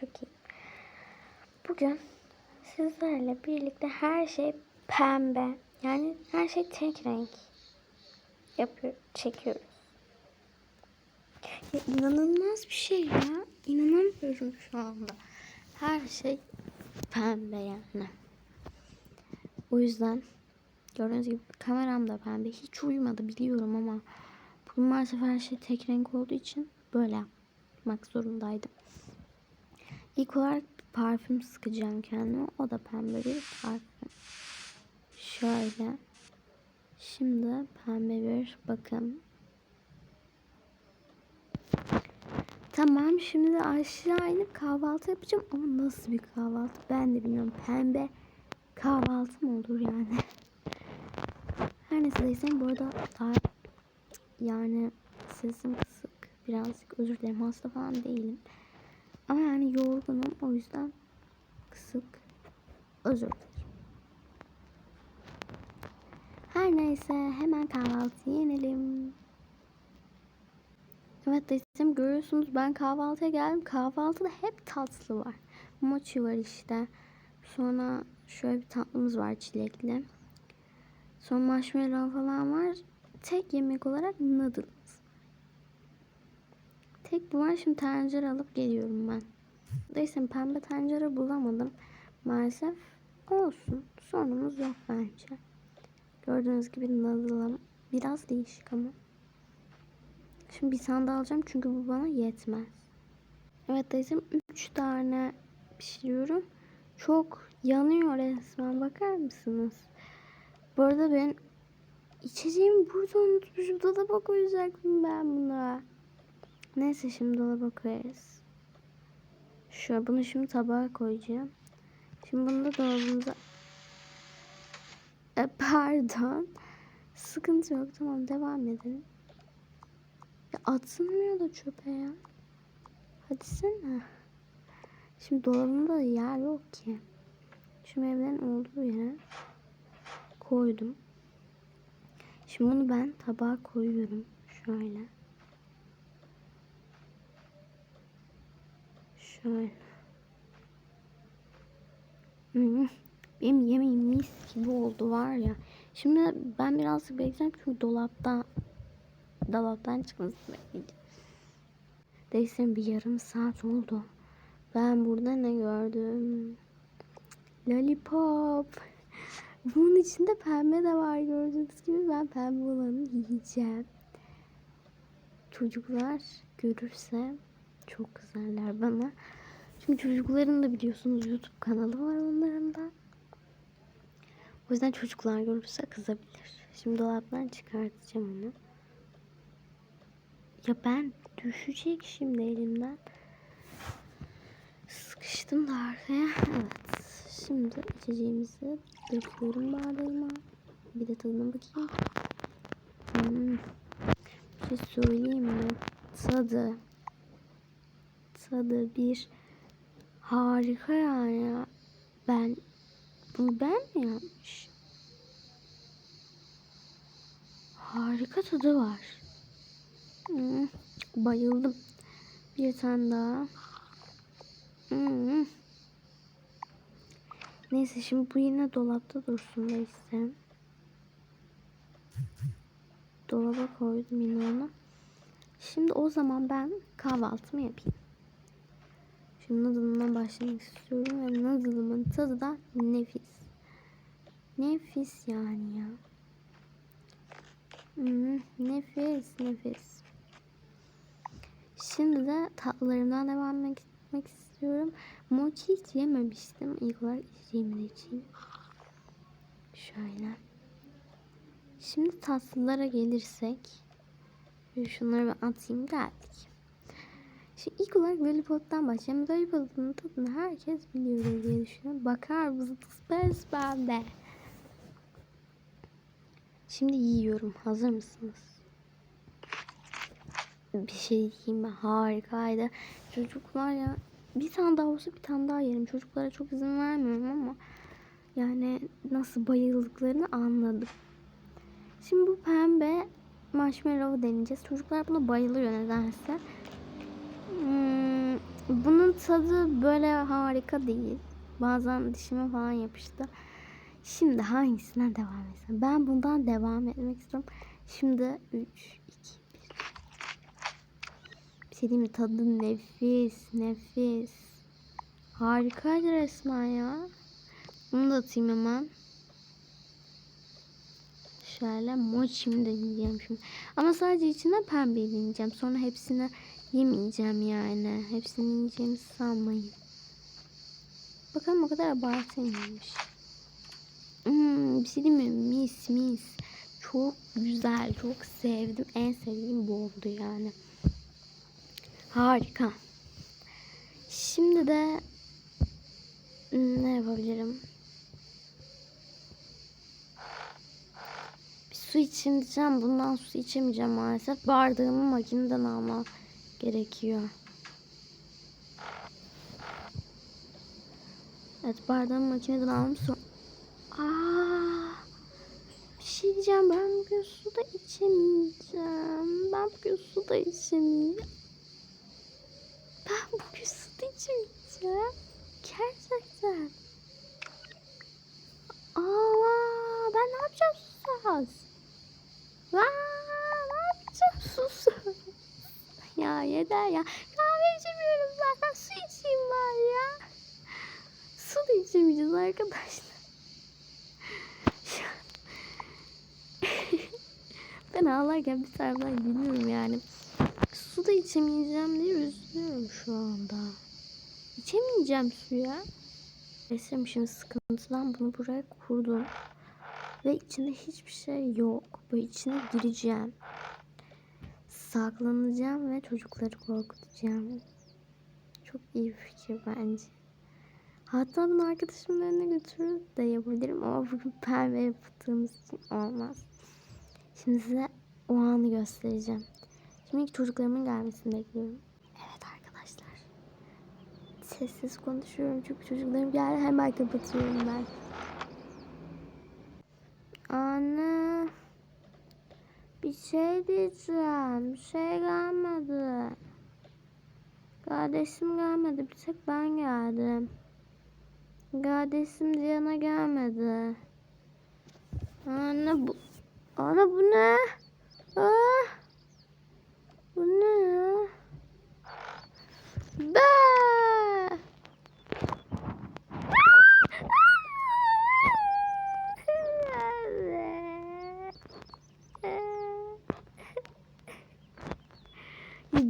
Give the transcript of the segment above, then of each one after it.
çok iyi. Bugün sizlerle birlikte her şey pembe. Yani her şey tek renk. Yapıyor, çekiyoruz. Ya inanılmaz bir şey ya. İnanamıyorum şu anda. Her şey pembe yani. O yüzden gördüğünüz gibi kameram da pembe. Hiç uyumadı biliyorum ama bugün maalesef her şey tek renk olduğu için böyle yapmak zorundaydım. İlk olarak parfüm sıkacağım kendime. O da pembe bir parfüm. Şöyle. Şimdi pembe bir bakın. Tamam şimdi de aşağı inip kahvaltı yapacağım ama nasıl bir kahvaltı ben de bilmiyorum. Pembe kahvaltı mı olur yani? Her neyse desem bu arada daha yani sesim kısık. Birazcık özür dilerim hasta falan değilim. Ama yani yorgunum o yüzden kısık. Özür dilerim. Her neyse hemen kahvaltı yenelim. Evet desem görüyorsunuz ben kahvaltıya geldim. Kahvaltıda hep tatlı var. Mochi var işte. Sonra şöyle bir tatlımız var çilekli. Sonra marshmallow falan var. Tek yemek olarak noodles. Tek bu var. Şimdi tencere alıp geliyorum ben. Neyse pembe tencere bulamadım. Maalesef olsun. Sorunumuz yok bence. Gördüğünüz gibi noodle'ım biraz değişik ama. Şimdi bir tane daha alacağım çünkü bu bana yetmez. Evet teyzem 3 tane pişiriyorum. Çok yanıyor resmen bakar mısınız? Bu arada ben içeceğimi burada unutmuşum. Dolaba koyacaktım ben buna. Neyse şimdi dolaba koyarız. Şöyle bunu şimdi tabağa koyacağım. Şimdi bunu da dolabımıza... E, pardon. Sıkıntı yok. Tamam devam edelim. Ya atılmıyor da çöpe ya. Hadi sen. Şimdi dolabımda da yer yok ki. Şu meyvelerin olduğu yere koydum. Şimdi bunu ben tabağa koyuyorum. Şöyle. Şöyle. Benim yemeğim mis gibi oldu var ya. Şimdi ben birazcık bekleyeceğim çünkü dolapta dolaptan çıkmasını bekleyeceğim. Bir yarım saat oldu. Ben burada ne gördüm? Lollipop. Bunun içinde pembe de var gördüğünüz gibi. Ben pembe olanı yiyeceğim. Çocuklar görürse çok kızarlar bana. Çünkü çocukların da biliyorsunuz YouTube kanalı var onların da. O yüzden çocuklar görürse kızabilir. Şimdi dolaptan çıkartacağım onu. Ya ben düşecek şimdi elimden. Sıkıştım da arkaya. Evet. Şimdi içeceğimizi döküyorum bardağıma. Bir de tadına bakayım. Hmm. Bir şey söyleyeyim mi? Tadı. Tadı bir harika yani. Ben bunu ben mi yapmışım? Harika tadı var. Hmm, bayıldım. Bir tane daha. Hmm. Neyse şimdi bu yine dolapta dursun neyse. Dolaba koydum yine onu. Şimdi o zaman ben kahvaltımı yapayım. Şimdi başlamak istiyorum ve noodle'ımın tadı da nefis. Nefis yani ya. Hmm, nefis nefis. Şimdi de tatlılarımdan devam etmek istiyorum. Mochi hiç yememiştim. İlk olarak içeceğimi de içeyim. Şöyle. Şimdi tatlılara gelirsek. Şunları ben atayım geldik. Şimdi ilk olarak Lollipop'tan başlayalım. Lollipop'un tadını herkes biliyor diye düşünüyorum. Bakar mısınız? Pes bende. Şimdi yiyorum. Hazır mısınız? Bir şey diyeyim mi? Harikaydı. Çocuklar ya bir tane daha olsa bir tane daha yerim. Çocuklara çok izin vermiyorum ama yani nasıl bayıldıklarını anladım. Şimdi bu pembe marshmallow deneyeceğiz. Çocuklar buna bayılıyor nedense. Hmm, Bunun tadı böyle harika değil. Bazen dişime falan yapıştı. Şimdi hangisinden devam etsem? Ben bundan devam etmek istiyorum. Şimdi 3, 2, 1. Bir şey diyeyim mi? Tadı nefis, nefis. Harikaydı resmen ya. Bunu da atayım hemen. Şöyle mochimi de yiyeceğim şimdi. Ama sadece içine pembe yiyeceğim. Sonra hepsini yemeyeceğim yani. Hepsini yiyeceğimi sanmayın. Bakalım o kadar abartıymış. Hmm, bir şey diyeyim mi? Mis mis. Çok güzel. Çok sevdim. En sevdiğim bu oldu yani. Harika. Şimdi de hmm, ne yapabilirim? Bir su içeyim diyeceğim. Bundan su içemeyeceğim maalesef. Bardağımı makineden almam gerekiyor. Evet bardağımı makineden aldım sonra. Aa, bir şey diyeceğim. Ben bugün su da içemeyeceğim. Ben bugün su da içemeyeceğim. Ben bugün su da içemeyeceğim. Gerçekten. Aa, ben ne yapacağım susuz? Aa, ne yapacağım susuz? Ya yeter ya. Kahve içemiyorum zaten. Su içeyim var ya. Su da içemeyeceğiz arkadaşlar. Ben ağlarken bir taraftan gülüyorum yani. Su da içemeyeceğim diye üzülüyorum şu anda. İçemeyeceğim suya. Resim şimdi sıkıntıdan bunu buraya kurdum. Ve içinde hiçbir şey yok. Böyle içine gireceğim. Saklanacağım ve çocukları korkutacağım. Çok iyi bir fikir bence. Hatta bunu arkadaşımın önüne götürüp de yapabilirim ama bugün pembe yaptığımız için olmaz. Şimdi size o anı göstereceğim. Şimdi çocuklarımın gelmesini bekliyorum. Evet arkadaşlar. Sessiz konuşuyorum çünkü çocuklarım geldi hemen kapatıyorum ben. Anne. Bir şey diyeceğim. Şey gelmedi. Kardeşim gelmedi. Bir tek ben geldim. Kardeşim Diana gelmedi. Anne bu... Anne bu ne? Ah! Bu ne ya? Be!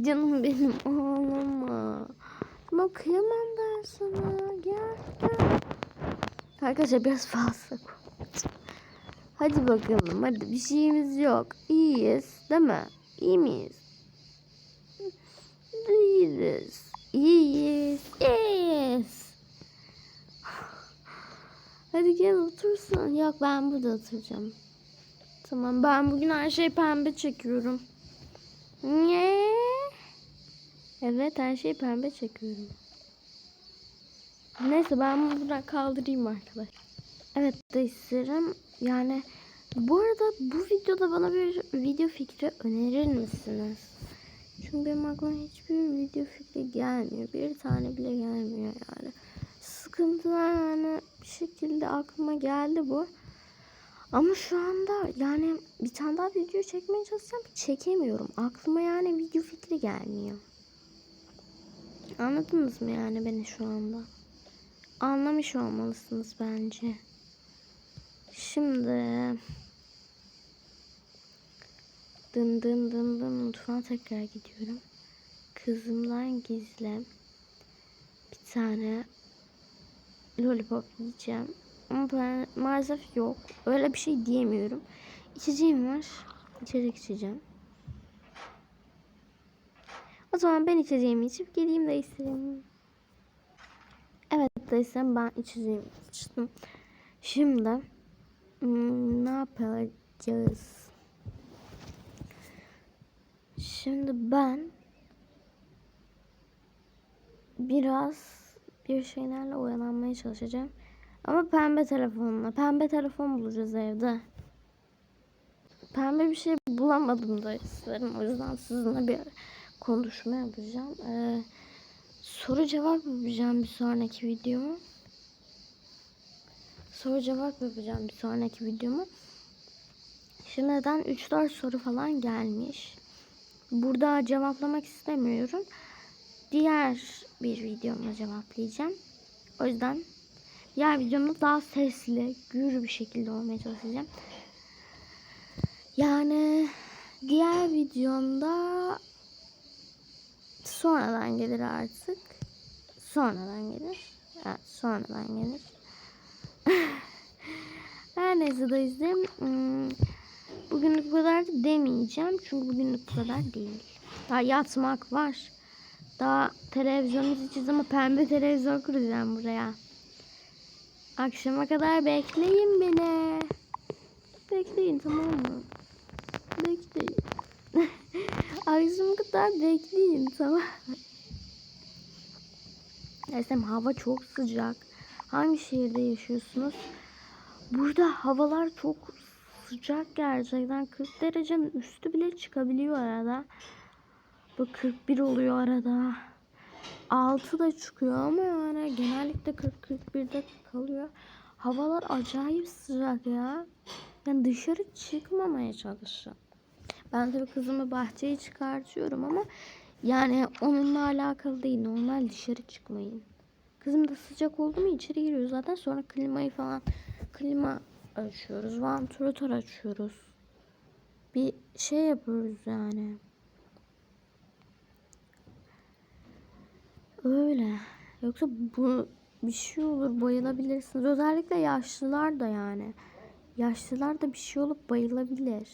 Canım benim ağlama. Ama kıyamam ben sana. Gel gel. Arkadaşlar biraz fazla. Hadi bakalım hadi bir şeyimiz yok. İyiyiz değil mi? İyi miyiz? İyiyiz. İyiyiz. İyiyiz. Hadi gel otursun. Yok ben burada oturacağım. Tamam ben bugün her şey pembe çekiyorum. Ne? Evet her şey pembe çekiyorum. Neyse ben bunu buradan kaldırayım arkadaşlar. Evet isterim. Yani bu arada bu videoda bana bir video fikri önerir misiniz? Çünkü benim aklıma hiçbir video fikri gelmiyor. Bir tane bile gelmiyor yani. Sıkıntılar yani bir şekilde aklıma geldi bu. Ama şu anda yani bir tane daha video çekmeye çalışsam çekemiyorum. Aklıma yani video fikri gelmiyor. Anladınız mı yani beni şu anda? Anlamış olmalısınız bence. Şimdi dın dın dın dın mutfağa tekrar gidiyorum. Kızımdan gizle bir tane lollipop yiyeceğim. Ama ben maalesef yok. Öyle bir şey diyemiyorum. İçeceğim var. İçecek içeceğim. O zaman ben içeceğimi içip geleyim de isterim. Değilsem ben içeceğimi içtim. Şimdi hmm, ne yapacağız? Şimdi ben biraz bir şeylerle oyalanmaya çalışacağım. Ama pembe telefonla. Pembe telefon bulacağız evde. Pembe bir şey bulamadım da isterim. O yüzden sizinle bir konuşma yapacağım. Ee, soru cevap yapacağım bir sonraki videomu. Soru cevap yapacağım bir sonraki videomu. Şimdiden 3-4 soru falan gelmiş. Burada cevaplamak istemiyorum. Diğer bir videomda cevaplayacağım. O yüzden diğer videomda daha sesli, gür bir şekilde olmaya çalışacağım. Yani diğer videomda sonradan gelir artık. Sonradan gelir. Evet, sonradan gelir. Her neyse izleyeyim. Hmm, Bugünlük bu kadar da demeyeceğim. Çünkü bugünlük bu kadar değil. Daha yatmak var. Daha televizyon izleyeceğiz ama pembe televizyon kuracağım buraya. Akşama kadar bekleyin beni. Bekleyin tamam mı? Bekleyin. Akşama kadar bekleyin tamam mı? Desem hava çok sıcak. Hangi şehirde yaşıyorsunuz? Burada havalar çok sıcak gerçekten. 40 derecenin üstü bile çıkabiliyor arada. Bu 41 oluyor arada. 6 da çıkıyor ama yani genellikle 40-41'de kalıyor. Havalar acayip sıcak ya. Yani dışarı çıkmamaya çalışın. Ben tabii kızımı bahçeye çıkartıyorum ama yani onunla alakalı değil. Normal dışarı çıkmayın. Kızım da sıcak oldu mu içeri giriyor zaten. Sonra klimayı falan klima açıyoruz. Vantilatör açıyoruz. Bir şey yapıyoruz yani. Öyle. Yoksa bu bir şey olur bayılabilirsiniz. Özellikle yaşlılar da yani. Yaşlılar da bir şey olup bayılabilir.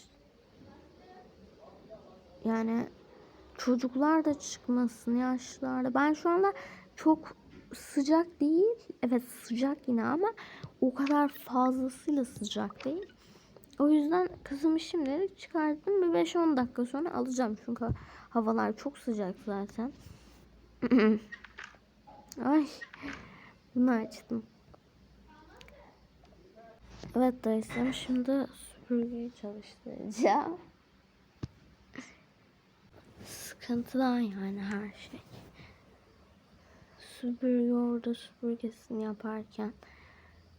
Yani çocuklar da çıkmasın yaşlılar da. Ben şu anda çok sıcak değil. Evet sıcak yine ama o kadar fazlasıyla sıcak değil. O yüzden kızımı şimdilik çıkarttım. Bir 5-10 dakika sonra alacağım. Çünkü havalar çok sıcak zaten. Ay bunu açtım. Evet dayısım şimdi süpürgeyi çalıştıracağım. Sıkıntıdan yani her şey. Süpürge orada süpürgesini yaparken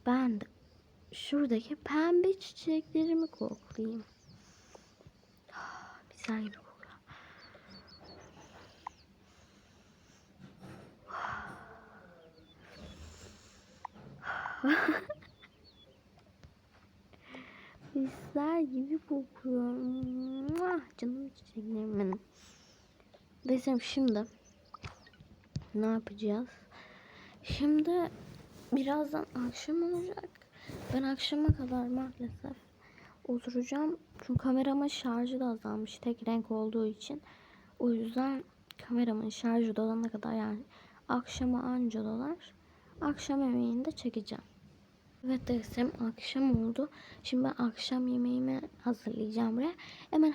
ben de şuradaki pembe çiçeklerimi koklayayım. Ah, Güzel gibi kokuyor. Bizler gibi kokuyor. Canım çiçeklerim benim. Desem şimdi ne yapacağız? Şimdi birazdan akşam olacak. Ben akşama kadar maalesef oturacağım. Çünkü kameramın şarjı da azalmış tek renk olduğu için. O yüzden kameramın şarjı dolana kadar yani akşama anca dolar. Akşam yemeğini de çekeceğim. Evet desem akşam oldu. Şimdi ben akşam yemeğimi hazırlayacağım buraya. Hemen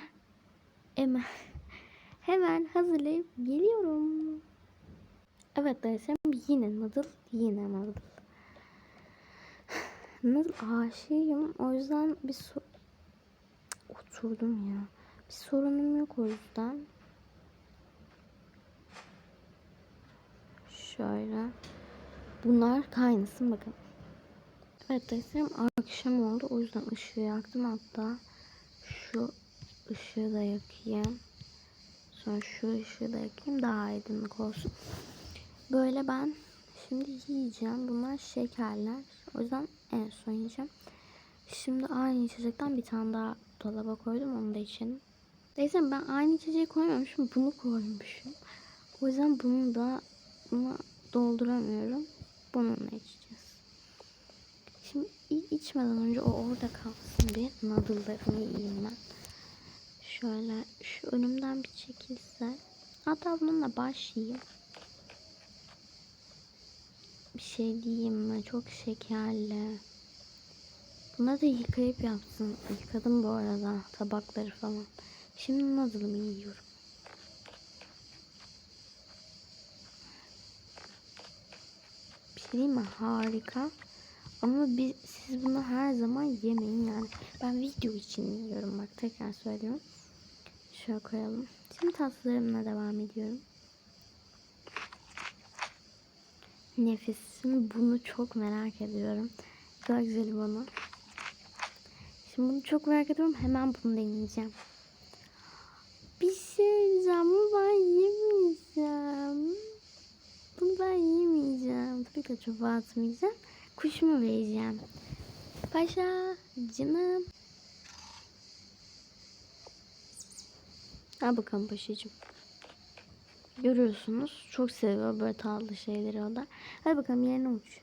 hemen hemen hazırlayıp geliyorum. Evet desem yine noodle yine noodle. Noodle aşığıyım. O yüzden bir so oturdum ya. Bir sorunum yok o yüzden. Şöyle. Bunlar kaynasın bakın. Evet desem akşam oldu. O yüzden ışığı yaktım. Hatta şu ışığı da yakayım. Sonra şu ışığı da yakayım. Daha aydınlık olsun. Böyle ben şimdi yiyeceğim. Bunlar şekerler. O yüzden en son yiyeceğim. Şimdi aynı içecekten bir tane daha dolaba koydum. Onu da içelim. Neyse ben aynı içeceği koymamışım. Bunu koymuşum. O yüzden bunu da bunu dolduramıyorum. Bununla içeceğiz. Şimdi içmeden önce o orada kalsın bir noodle'larımı yiyeyim ben. Şöyle şu önümden bir çekilse. Hatta bununla başlayayım. Bir şey diyeyim mi? Çok şekerli. Bunları da yıkayıp yapsın. Yıkadım bu arada tabakları falan. Şimdi noodle'ımı yiyorum. Bir şey diyeyim mi? Harika. Ama bir, siz bunu her zaman yemeyin yani. Ben video için yiyorum bak tekrar söylüyorum. Şöyle koyalım. Şimdi tatlılarımla devam ediyorum. Nefis. Bunu çok merak ediyorum. Kadar güzel bunu. Şimdi bunu çok merak ediyorum. Hemen bunu deneyeceğim. Bir şey diyeceğim. Bunu ben yemeyeceğim. Bunu ben yemeyeceğim. Tabii ki çöpe atmayacağım. Kuşuma vereceğim. Paşa, canım. Al bakalım paşacığım. Görüyorsunuz. Çok seviyor böyle tatlı şeyleri o da. Hadi bakalım yerine uç.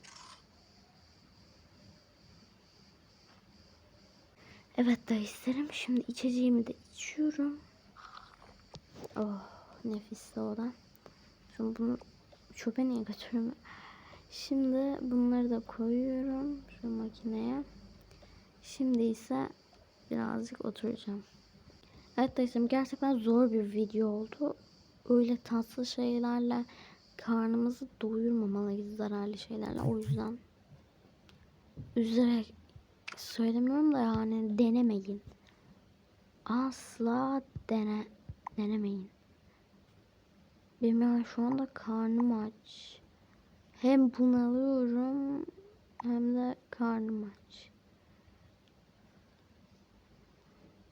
Evet da isterim. Şimdi içeceğimi de içiyorum. Oh nefis da. Şimdi bunu çöpe niye götürüyorum? Şimdi bunları da koyuyorum şu makineye. Şimdi ise birazcık oturacağım. Evet dostlarım gerçekten zor bir video oldu. Öyle tatlı şeylerle karnımızı doyurmamalıyız zararlı şeylerle. O yüzden üzerek söylemiyorum da yani denemeyin. Asla dene denemeyin. Benim yani şu anda karnım aç. Hem bunalıyorum hem de karnım aç.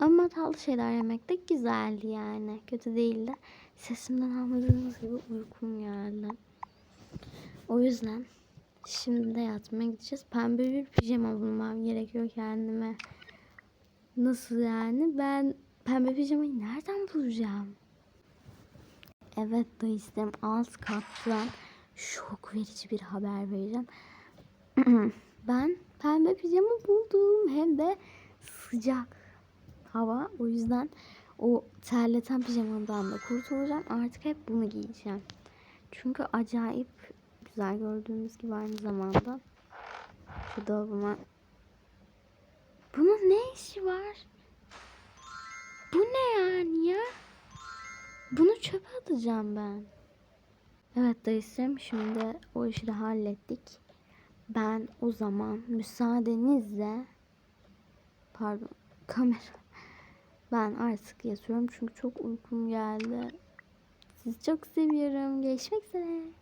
Ama tatlı şeyler yemek de güzeldi yani. Kötü değildi. Sesimden anladığınız gibi uykum geldi. O yüzden şimdi de yatmaya gideceğiz. Pembe bir pijama bulmam gerekiyor kendime. Nasıl yani? Ben pembe pijamayı nereden bulacağım? Evet dayısım alt kattan şok verici bir haber vereceğim. ben pembe pijama buldum. Hem de sıcak hava. O yüzden o terleten pijamamdan da kurtulacağım. Artık hep bunu giyeceğim. Çünkü acayip güzel gördüğünüz gibi aynı zamanda. Şu dolabıma. Bunun ne işi var? Bu ne yani ya? Bunu çöpe atacağım ben. Evet dayısım şimdi o işi de hallettik. Ben o zaman müsaadenizle pardon kamera ben artık yatıyorum çünkü çok uykum geldi. Sizi çok seviyorum. Görüşmek üzere.